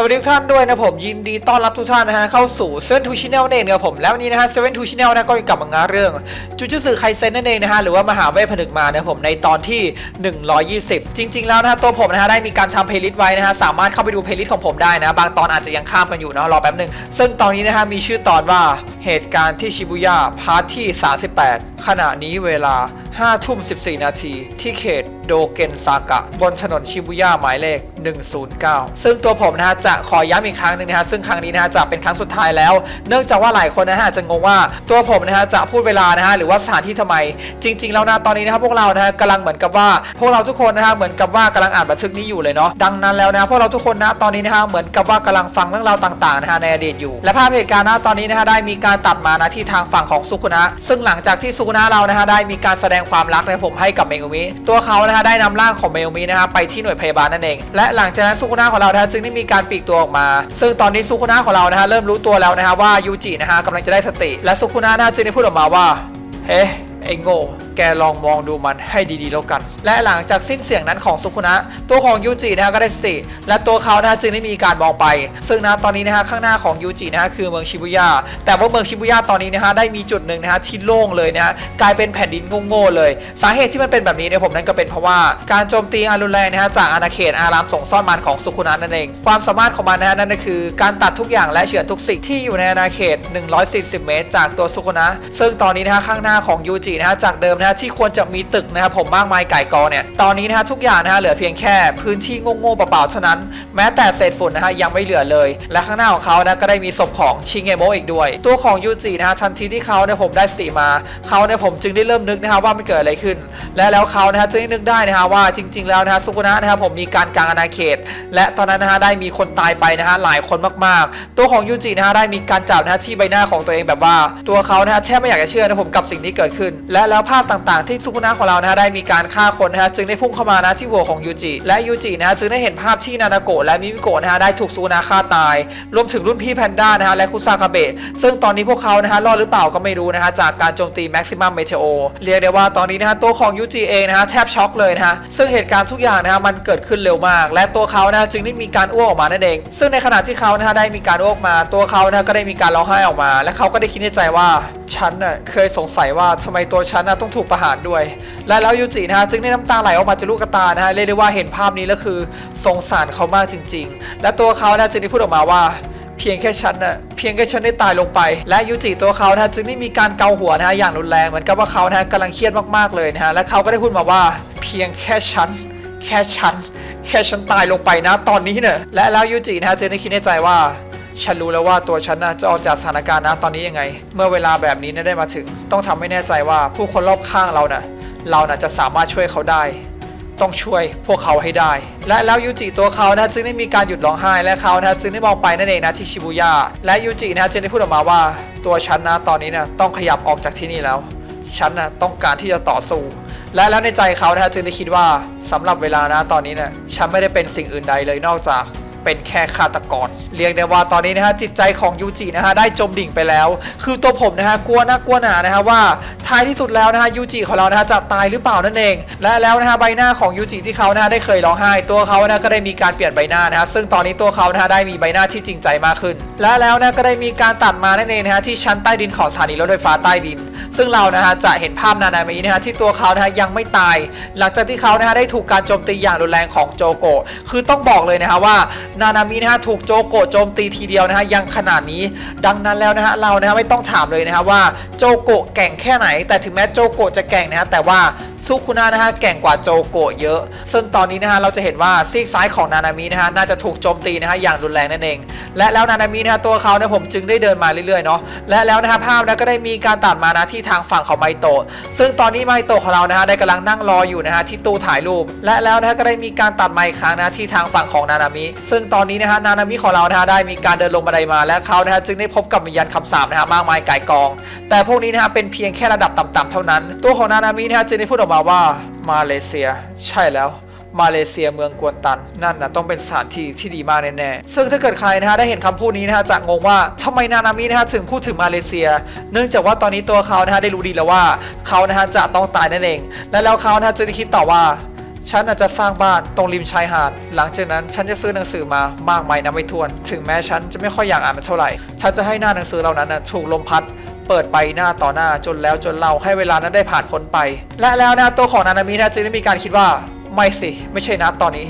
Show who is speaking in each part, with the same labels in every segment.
Speaker 1: สวัสดีทุกท่านด้วยนะผมยินดีต้อนรับทุกท่านนะฮะเข้าสู่เซเว่นทูชิแนลนั่นเองนะครับผมแล้ววันนี้นะฮะเซเว่นทูชิแนลนะก็กลับมางาเรื่องจูจูสึไคเซนนั่นเองนะฮะหรือว่ามหาเวทผนึกมานะผมในตอนที่ 120 จริง ๆ แล้วนะฮะตัวผมนะฮะได้มีการทำเพลย์ลิสต์ไว้นะฮะสามารถเข้าไปดูเพลย์ลิสต์ของผมได้นะ บางตอนอาจจะยังข้ามกันอยู่เนาะรอแป๊บหนึง ซึ่งตอนนี้นะฮะมีชื่อตอนว่าเหตุการณ์ที่ชิบุย่าพาร์ทที่ 38 ขณะนี้เวลา 5 ทุ่ม 14 นาทีที่เขตโดเกนซากะ บนถนนชิบุย่าหมายเลข 109 ซึ่งตัวผมนะฮะจะขอย้ำอีกครั้งหนึ่งนะฮะซึ่งครั้งนี้นะฮะจะเป็นครั้งสุดท้ายแล้ว เนื่องจากว่าหลายคนนะฮะจะงงว่าตัวผมนะฮะจะพูดเวลานะฮะหรือว่าสถานที่ทำไม จริง ๆ แล้วนะตอนนี้นะครับพวกเรานะฮะกำลังเหมือนกับว่า พวกเราทุกคนนะฮะเหมือนกับว่ากำลังอ่านบันทึกนี้อยู่เลยเนาะดังนั้นแล้วนะพวกเราทุกคนนะตอนนี้นะฮะเหมือนกับว่ากำลังฟังเรื่องราวต่างๆนะฮะในอดีตอยู่ และภาพเหตุการณ์นะตอนนี้นะฮะได้มีการตัดมานะที่ทางฝั่งของซุคุนะซึ่งหลังจากที่ซุคุนะเรานะฮะได้มีการแสดงความรักนะผมให้กับเมกุมิตัวเขานะฮะได้นำร่างของเมกุมินะฮะไปที่หน่วยพยาบาลนั่นเอง และหลังจากนั้นซุคุนะของเรานะฮะจึงได้มีการปลีกตัวออกมา ซึ่งตอนนี้ซุคุนะของเรานะฮะเริ่มรู้ตัวแล้วนะฮะว่ายูจินะฮะกำลังจะได้สติ และซุคุนะนะฮะจึงได้พูดออกมาว่าเฮ้ไอ้โง่ แกลองมองดูมันให้ดีๆแล้วกัน และหลังจากสิ้นเสียงนั้นของซุคุนะ ตัวของยูจินะฮะก็ได้สติ และตัวเขานะจึงได้มีการมองไป ซึ่งนะตอนนี้นะฮะข้างหน้าของยูจินะฮะคือเมืองชิบุย่าแต่ว่าเมืองชิบุย่าตอนนี้นะฮะได้มีจุดหนึ่งนะฮะที่โล่งเลยนะฮะกลายเป็นแผ่นดินโง่ๆเลย สาเหตุที่มันเป็นแบบนี้เนี่ยผมนั่นก็เป็นเพราะว่าการโจมตีอารุนแรงนะฮะจากอาณาเขตอารามส่งซ่อนมันของซุคุนะนั่นเอง ความสามารถของมันนะฮะนั่นก็คือ การตัดทุกอย่างและเฉือนทุกสิ่งที่อยู่ในอาณาเขต 140 เมตร จากตัวซุคุนะซึ่งตอนนี้นะฮะข้างหน้าของยูจินะฮะจากเดิมนะะที่ควรจะมีตึกนะครับผมมากมายไก่กอเนี่ยตอนนี้นะฮะทุกอย่างนะฮะเหลือเพียงแค่พื้นที่โง่ๆเปล่าๆเท่านั้น แม้แต่เศษฝุ่นนะฮะยังไม่เหลือเลย และข้างหน้าของเขานะก็ได้มีศพของชิงเงโมอีกด้วย ตัวของยูจินะฮะทันทีที่เขาเนี่ยผมได้สติมาเขาเนี่ยผมจึงได้เริ่มนึกนะฮะว่ามันเกิดอะไรขึ้น และแล้วเขานะฮะจึงได้นึกได้นะฮะว่าจริง ๆแล้วนะฮะซุกุนะนะครับผมมีการกลางอาณาเขต และตอนนั้นนะฮะได้มีคนตายไปนะฮะหลายคนมากๆ ตัวของยูจินะฮะได้มีการจับนะฮะที่ใบหน้าของตัวเองแบบว่า ตัวเขานะฮะแทบไม่อยากจะเชื่อนะผมกับสิ่งที่เกิดขึ้น และแล้วภาพต่างๆ ที่ซุกุนะของเรานะฮะได้มีการฆ่าคนนะฮะจึงได้พุ่งเข้ามานะที่หัวของยูจิและยูจินะฮะจึงได้เห็นภาพที่นานาโกะและมิมิโกะนะฮะได้ถูกซุกุนะฆ่าตาย รวมถึงรุ่นพี่แพนด้านะฮะและคุซากาเบะซึ่งตอนนี้พวกเขานะฮะรอดหรือเปล่าก็ไม่รู้นะฮะจากการโจมตีแม็กซิมัมเมเทโอเรียกได้ว่าตอนนี้นะฮะตัวของยูจิเองนะฮะแทบช็อกเลยนะฮะซึ่งเหตุการณ์ทุกอย่างนะฮะมันเกิดขึ้นเร็วมาก และตัวเขานะจึงได้มีการอ้วกออกมานั่นเอง ซึ่งในขณะที่เขานะฮะได้มีการอ้วกมา ตัวเขานะก็ได้มีการร้องไห้ออกมา และเขาก็ได้คิดในใจว่าฉันน่ะเคยสงสัยว่าทำไมตัวฉันน่ะต้องถูกประหารด้วย และแล้วยูจินะฮะจึงได้น้ำตาไหลออกมาจากลูกตานะฮะเรียกได้ว่าเห็นภาพนี้แล้วคือสงสารเขามากจริง ๆ และตัวเขานะจึงได้พูดออกมาว่าเพียงแค่ฉันน่ะเพียงแค่ฉันได้ตายลงไป และยูจิตัวเขานะจึงได้มีการเกาหัวนะฮะอย่างรุนแรงเหมือนกับว่าเขานะกำลังเครียดมากๆเลยนะฮะและเขาก็ได้พูดมาว่า เพียงแค่ฉัน แค่ฉัน แค่ฉันตายลงไปนะตอนนี้เนี่ยและแล้วยูจินะฮะจึงได้คิดในใจว่า ฉันรู้แล้วว่าตัวฉันน่ะจะออกจากสถานการณ์นะตอนนี้ยังไง เมื่อเวลาแบบนี้เนี่ยได้มาถึง ต้องทำให้แน่ใจว่าผู้คนรอบข้างเราน่ะ เราน่ะจะสามารถช่วยเขาได้ ต้องช่วยพวกเขาให้ได้ และแล้วยูจิตัวเขานะจึงได้มีการหยุดร้องไห้และเขานะจึงได้มองไปนั่นเองนะที่ชิบูย่าและยูจินะจึงได้พูดออกมาว่า ตัวฉันนะตอนนี้นะต้องขยับออกจากที่นี่แล้ว ฉันนะต้องการที่จะต่อสู้และแล้วในใจเขานะจึงได้คิดว่าสำหรับเวลานะตอนนี้นะฉันไม่ได้เป็นสิ่งอื่นใดเลยนอกจาก เป็นแค่ฆาตกร เรียกได้ว่าตอนนี้นะฮะจิตใจของยูจินะฮะได้จมดิ่งไปแล้ว คือตัวผมนะฮะกลัวนะกลัวหนานะฮะว่าท้ายที่สุดแล้วนะฮะยูจิของเรานะฮะจะตายหรือเปล่านั่นเอง และแล้วนะฮะใบหน้าของยูจิที่เขานะฮะได้เคยร้องไห้ ตัวเขานะก็ได้มีการเปลี่ยนใบหน้านะฮะซึ่งตอนนี้ตัวเขานะฮะได้มีใบหน้าที่จริงใจมากขึ้น และแล้วนะก็ได้มีการตัดมานั่นเองนะฮะที่ชั้นใต้ดินของสถานีรถไฟฟ้าใต้ดิน ซึ่งเรานะฮะจะเห็นภาพนานามินะฮะที่ตัวเขานะฮะยังไม่ตาย หลังจากที่เขานะฮะได้ถูกการโจมตีอย่างรุนแรงของโจโกะคือต้องบอกเลยนะฮะว่านานามินะฮะถูกโจโกะโจมตีทีเดียวนะฮะยังขนาดนี้ ดังนั้นแล้วนะฮะเรานะฮะไม่ต้องถามเลยนะฮะว่าโจโกะแก่งแค่ไหน แต่ถึงแม้โจโกะจะแก่งนะฮะแต่ว่าซุคุนะนะฮะแก่งกว่าโจโกะเยอะ ซึ่งตอนนี้นะฮะเราจะเห็นว่าซีกซ้ายของนานามินะฮะน่าจะถูกโจมตีนะฮะอย่างรุนแรงนั่นเอง และแล้วนานามินะฮะตัวเขาเนี่ยผมจึงได้เดินมาเรื่อยๆเนาะและแล้วนะฮะภาพนะก็ได้มีการตัดมานะที่ทางฝั่งของไมโตะซึ่งตอนนี้ไมโตะของเรานะฮะได้กำลังนั่งรออยู่นะฮะที่ตู้ถ่ายรูป และแล้วนะฮะก็ได้มีการตัดไมาอีกครั้งนะที่ทางฝั่งของนานามิ ซึ่งตอนนี้นะฮะนานามิของเรานะฮะได้มีการเดินลงบันไดมาและเขานะฮะจึงได้พบกับวิญญาณคำสาปนะฮะมากมายก่ายกอง แต่พวกนี้นะฮะเป็นเพียงแค่ระดับต่ำๆเท่านั้น ตัวของนานามินะฮะจึงได้พูดออกมาว่ามาเลเซีย ใช่แล้ว มาเลเซียเมืองกวนตัน นั่นนะต้องเป็นสถานที่ที่ดีมากแน่ๆซึ่งถ้าเกิดใครนะฮะได้เห็นคำพูดนี้นะฮะจะงงว่าทำไมนานามินะฮะถึงพูดถึงมาเลเซีย เนื่องจากว่าตอนนี้ตัวเขานะฮะได้รู้ดีแล้วว่าเขานะฮะจะต้องตายนั่นเอง และแล้วเขานะฮะจึงได้คิดต่อว่าฉันอาจจะสร้างบ้านตรงริมชายหาด หลังจากนั้นฉันจะซื้อหนังสือมามากมายนับไม่ถ้วน ถึงแม้ฉันจะไม่ค่อยอยากอ่านมันเท่าไหร่ ฉันจะให้หน้าหนังสือเหล่านั้นนะถูกลมพัด เปิดไปหน้าต่อหน้าจนแล้วจนเราให้เวลานั้นได้ผ่านพ้นไป และแล้วนะตัวของนานามินะจึงได้มีการคิดว่า ไม่สิไม่ใช่นะตอนนี้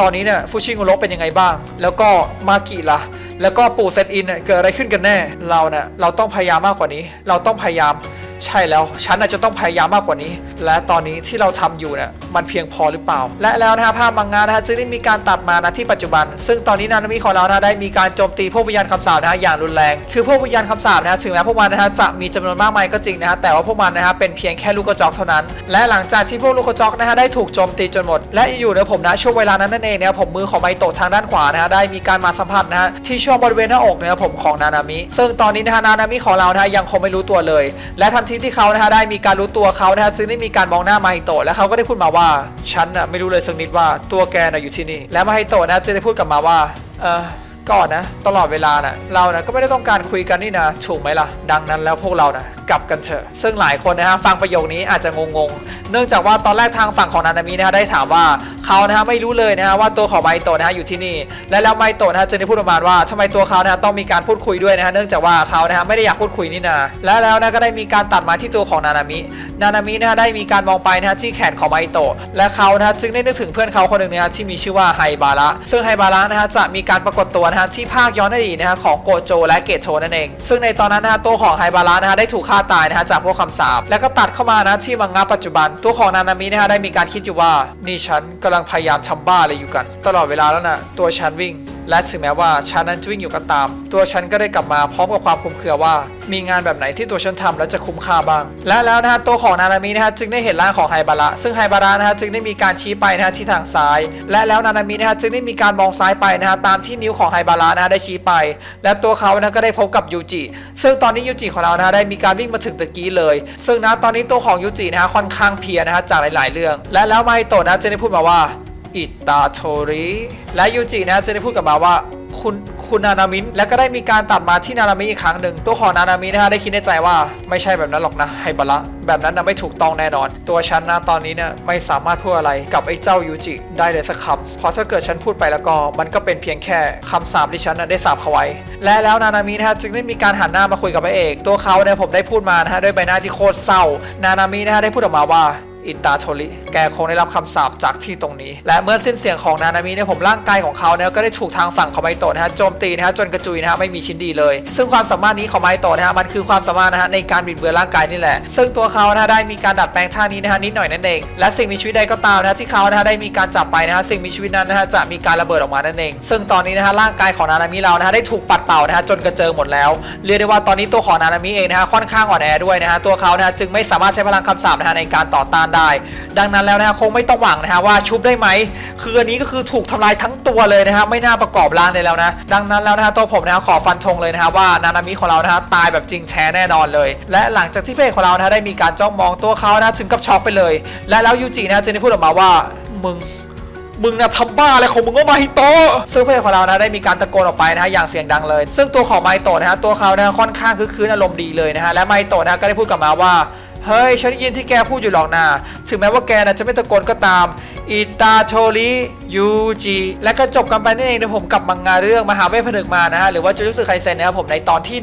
Speaker 1: ตอนนี้เนี่ยฟูชิงุโรเป็นยังไงบ้าง แล้วก็มากิล่ะแล้วก็ปู่เซตอินเนี่ยเกิดอะไรขึ้นกันแน่เราเนี่ยเราต้องพยายามมากกว่านี้ เราต้องพยายาม ใช่แล้วฉันอาจจะต้องพยายามมากกว่านี้ และตอนนี้ที่เราทำอยู่เนี่ยมันเพียงพอหรือเปล่า และแล้วนะฮะภาพมังงะนะฮะจึงได้มีการตัดมานะที่ปัจจุบัน ซึ่งตอนนี้นานามิของเรานะได้มีการโจมตีพวกวิญญาณคำสาปนะฮะอย่างรุนแรง คือพวกวิญญาณคำสาปนะฮะถึงแม้พวกมันนะฮะจะมีจำนวนมากมายก็จริงนะฮะแต่ว่าพวกมันนะฮะเป็นเพียงแค่ลูกกระจอกเท่านั้น และหลังจากที่พวกลูกกระจอกนะฮะได้ถูกโจมตีจนหมด และอยู่ในผมนะช่วงเวลานั้นนั่นเองเนะครับผมมือของไมโตะทางด้านขวานะฮะได้มีการมาสัมผัสนะฮะที่ช่วงบริเวณหน้าอกเนะครับผมของนานามิ ซึ่งตอนนี้นะฮะนานามิของเรานะฮะยังคงไม่รู้ตัวเลย และทันทีที่เขานะฮะได้มีการรู้ตัวเขานะฮะจึงได้มีการมองหน้ามาฮิโตะและเขาก็ได้พูดมาว่าฉันน่ะไม่รู้เลยสักนิดว่าตัวแกน่ะอยู่ที่นี่ และมาฮิโตะนะจึงได้พูดกลับมาว่าเออก่อนนะตลอดเวลานะ่ะเรานะก็ไม่ได้ต้องการคุยกันนี่นะถูกไหมล่ะ ดังนั้นแล้วพวกเรานะกลับกันเถอะ ซึ่งหลายคนนะฮะฟังประโยคนี้อาจจะงงๆ เนื่องจากว่าตอนแรกทางฝั่งของนานามินะฮะได้ถามว่า เขานะฮะไม่รู้เลยนะฮะว่าตัวของไมโตะนะฮะอยู่ที่นี่ และแล้วไมโตะนะฮะจึงได้พูดประมาณว่าทำไมตัวเขานะฮะต้องมีการพูดคุยด้วยนะฮะเนื่องจากว่าเขานะฮะไม่ได้อยากพูดคุยนี่นาและแล้วนะก็ได้มีการตัดมาที่ตัวของนานามิ นานามินะฮะได้มีการมองไปนะฮะที่แขนของไมโตะและเขานะฮะจึงได้นึกถึงเพื่อนเขาคนหนึ่งนะฮะที่มีชื่อว่าไฮบาระซึ่งไฮบาระนะฮะจะมีการปรากฏตัวนะฮะที่ภาคย้อนอดีตนะฮะของโกโจและเกตโชนั่นเอง ซึ่งในตอนนั้นนะฮะตัวของไฮบาระนะฮะได้ถูกฆ่าตายนะฮะจากพวกคำสาปแล้วก็ตัดเข้ามานะที่มังงะปัจจุบัน ตัวของนานามินะฮะได้มีการคิดอยู่ว่านี่ฉันกำลังพยายามทำบ้าอะไรอยู่กัน ตลอดเวลาแล้วนะตัวฉันวิ่ง และถึงแม้ว่าฉันนั้นจะวิ่งอยู่ก็ตาม ตัวฉันก็ได้กลับมาพร้อมกับความคุ้มเคือว่า มีงานแบบไหนที่ตัวฉันทำแล้วจะคุ้มค่าบ้าง และแล้วนะฮะตัวของนานามินะฮะจึงได้เห็นร่างของไฮบาระซึ่งไฮบาระนะฮะจึงได้มีการชี้ไปนะฮะที่ทางซ้าย และแล้วนานามินะฮะจึงได้มีการมองซ้ายไปนะฮะตามที่นิ้วของไฮบาระนะฮะได้ชี้ไป และตัวเขานะก็ได้พบกับยูจิซึ่งตอนนี้ยูจิของเรานะฮะได้มีการวิ่งมาถึงตะกี้เลย ซึ่งนะตอนนี้ตัวของยูจินะฮะค่อนข้างเพียนะฮะจากหลาย ๆ เรื่อง และแล้วไมโตะนะจึงได้พูดมาว่า อิตาโทริและยูจินะจะได้พูดกลับมาว่าคุณคุณนานามินแล้วก็ได้มีการตัดมาที่นานามิอีกครั้งหนึ่งตัวของนานามินะฮะได้คิดในใจว่าไม่ใช่แบบนั้นหรอกนะไฮบาระแบบนั้นนะไม่ถูกต้องแน่นอน ตัวฉันนะตอนนี้เนี่ยไม่สามารถพูดอะไรกับไอ้เจ้ายูจิได้เลยสักคำเพราะถ้าเกิดฉันพูดไปแล้วก็มันก็เป็นเพียงแค่คำสาปที่ฉันนะได้สาปเขาไว้ และแล้วนานามินะฮะจึงได้มีการหันหน้ามาคุยกับพระเอก ตัวเขาเนี่ยผมได้พูดมานะฮะด้วยใบหน้าที่โคตรเศร้า นานามินะฮะได้พูดออกมาว่า อิตาโทริ แกคงได้รับคำสาปจากที่ตรงนี้ และเมื่อสิ้นเสียงของนานามิเนี่ยผมร่างกายของเขาเนี่ยก็ได้ถูกทางฝั่งของไมโตะนะฮะโจมตีนะฮะจนกระจุยนะฮะไม่มีชิ้นดีเลย ซึ่งความสามารถนี้ของไมโตะนะฮะมันคือความสามารถนะฮะในการบิดเบือนร่างกายนี่แหละ ซึ่งตัวเขานะฮะได้มีการดัดแปลงท่านี้นะฮะนิดหน่อยนั่นเอง และสิ่งมีชีวิตใดก็ตามนะฮะที่เขานะฮะได้มีการจับไปนะฮะสิ่งมีชีวิตนั้นนะฮะจะมีการระเบิดออกมานั่นเอง ซึ่งตอนนี้นะฮะร่างกายของนานามิเรานะฮะได้ถูกปัดเป่านะฮะจนกระเจิงหมดแล้ว เรียกได้ว่าตอนนี้ตัวของนานามิเองนะฮะค่อนข้างอ่อนแอด้วยนะฮะตัวเขานะฮะจึงไม่สามารถใช้พลังคำสาปนะฮะในการต่อต้านได้ ดังนั้นแล้วนะคงไม่ต้องหวังนะฮะว่าชุบได้ไหมคืออันนี้ก็คือถูกทำลายทั้งตัวเลยนะฮะไม่น่าประกอบร่างเลยแล้วนะ ดังนั้นแล้วนะฮะตัวผมนะขอฟันธงเลยนะฮะว่านานามิของเรานะฮะตายแบบจริงแท้แน่นอนเลย และหลังจากที่เพจของเรานะฮะได้มีการจ้องมองตัวเขานะถึงกับช็อกไปเลย และแล้วยูจินะฮะจึงได้พูดออกมาว่ามึงมึงนะทำบ้าอะไรของมึงก็มาฮิโตะซึ่งเพื่อนของเรานะได้มีการตะโกนออกไปนะฮะอย่างเสียงดังเลย ซึ่งตัวของไมโตะนะฮะตัวเขานะค่อนข้างคือคืนอารมณ์ดีเลยนะฮะและไมโตะนะฮะก็ได้พูดกลับมาว่า เฮ้ย ฉันได้ยินที่แกพูดอยู่หรอกนะ ถึงแม้ว่าแกนะจะไม่ตะโกนก็ตาม อิตาโชริยูจิและก็จบกันไปนั่นเองนะผมกับมังงะเรื่องมหาเวทผนึกมานะฮะหรือว่าจูรุสึไคเซนนะครับผมในตอนที่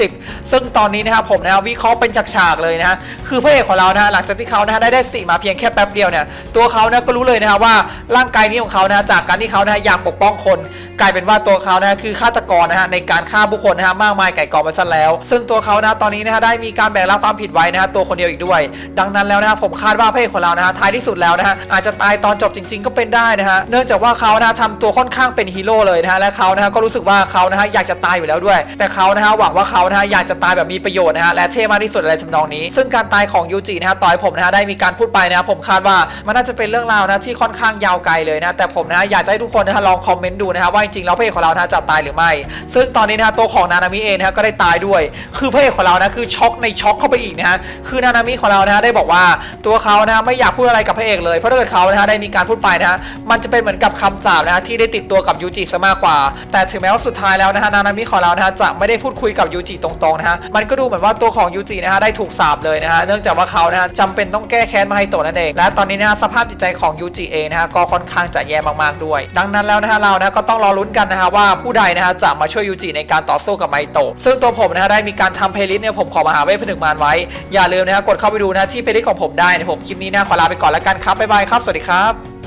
Speaker 1: 120 ซึ่งตอนนี้นะครับผมนะวิเคราะห์เป็นฉากๆเลยนะฮะคือพระเอกของเรานะฮะหลังจากที่เขานะฮะได้ได้สีมาเพียงแค่แป๊บเดียวเนี่ยตัวเขานะก็รู้เลยนะฮะว่าร่างกายนี้ของเขานะจากการที่เขานะฮะอยากปกป้องคน กลายเป็นว่าตัวเขานะคือฆาตกรนะฮะในการฆ่าบุคคลนะฮะมากมายไก่กองไปซะแล้ว ซึ่งตัวเขานะตอนนี้นะฮะได้มีการแบกรับความผิดไว้นะฮะตัวคนเดียวอีกด้วย ดังนั้นแล้วนะผมคาดว่าพระเอกของเรานะฮะท้ายที่สุดแล้วนะฮะอาจจะตายตอนจบจริง ๆ ก็เป็นได้นะฮะเนื่องจากว่าเขานะทำตัวค่อนข้างเป็นฮีโร่เลยนะฮะและเขานะฮะก็รู้สึกว่าเขานะฮะอยากจะตายอยู่แล้วด้วย แต่เขานะฮะหวังว่าเขานะฮะอยากจะตายแบบมีประโยชน์นะฮะและเท่มากที่สุดอะไรทำนองนี้ ซึ่งการตายของยูจินะฮะต่อยผมนะฮะได้มีการพูดไปนะผมคาดว่ามันน่าจะเป็นเรื่องราวนะที่ค่อนข้างยาวไกลเลยนะแต่ผมนะฮะอยากจะให้ทุกคนนะฮะลองคอมเมนต์ดูนะฮะว่าจริงๆแล้วพระเอกของเรานะจะตายหรือไม่ ซึ่งตอนนี้นะฮะตัวของนานามิเองนะฮะก็ได้ตายด้วย คือพระเอกของเรานะคือช็อกในช็อกเข้าไปอีกนะฮะคือนานามิของเรานะฮะได้บอกว่าตัวเขานะฮะไม่อยากพูดอะไรกับพระเอกเลยเพราะถ้าเกิดเขานะฮะได้มีการพูดไปนะฮะมันจะเป็นเป็นเหมือนกับคำสาปนะฮะที่ได้ติดตัวกับยูจิซะมากกว่า แต่ถึงแม้ว่าสุดท้ายแล้วนะฮะนานามิของเรานะฮะจะไม่ได้พูดคุยกับยูจิตรงๆนะฮะมันก็ดูเหมือนว่าตัวของยูจินะฮะได้ถูกสาปเลยนะฮะเนื่องจากว่าเขานะฮะจำเป็นต้องแก้แค้นมาให้โตนั่นเองและตอนนี้นะฮะสภาพจิตใจของยูจิเองนะฮะก็ค่อนข้างจะแย่มากๆด้วย ดังนั้นแล้วนะฮะเรานะก็ต้องรอลุ้นกันนะฮะว่าผู้ใดนะฮะจะมาช่วยยูจิในการต่อสู้กับไมโตะซึ่งตัวผมนะฮะได้มีการทำเพลย์ลิสต์เนี่ยผมขอมาหาเวทผนึกมารไว้ อย่าลืมนะฮะกดเข้าไปดูนะที่เพลย์ลิสต์ของผมได้นะผมคลิปนี้นะขอลาไปก่อนแล้วกันครับบ๊ายบายครับสวัสดีครับ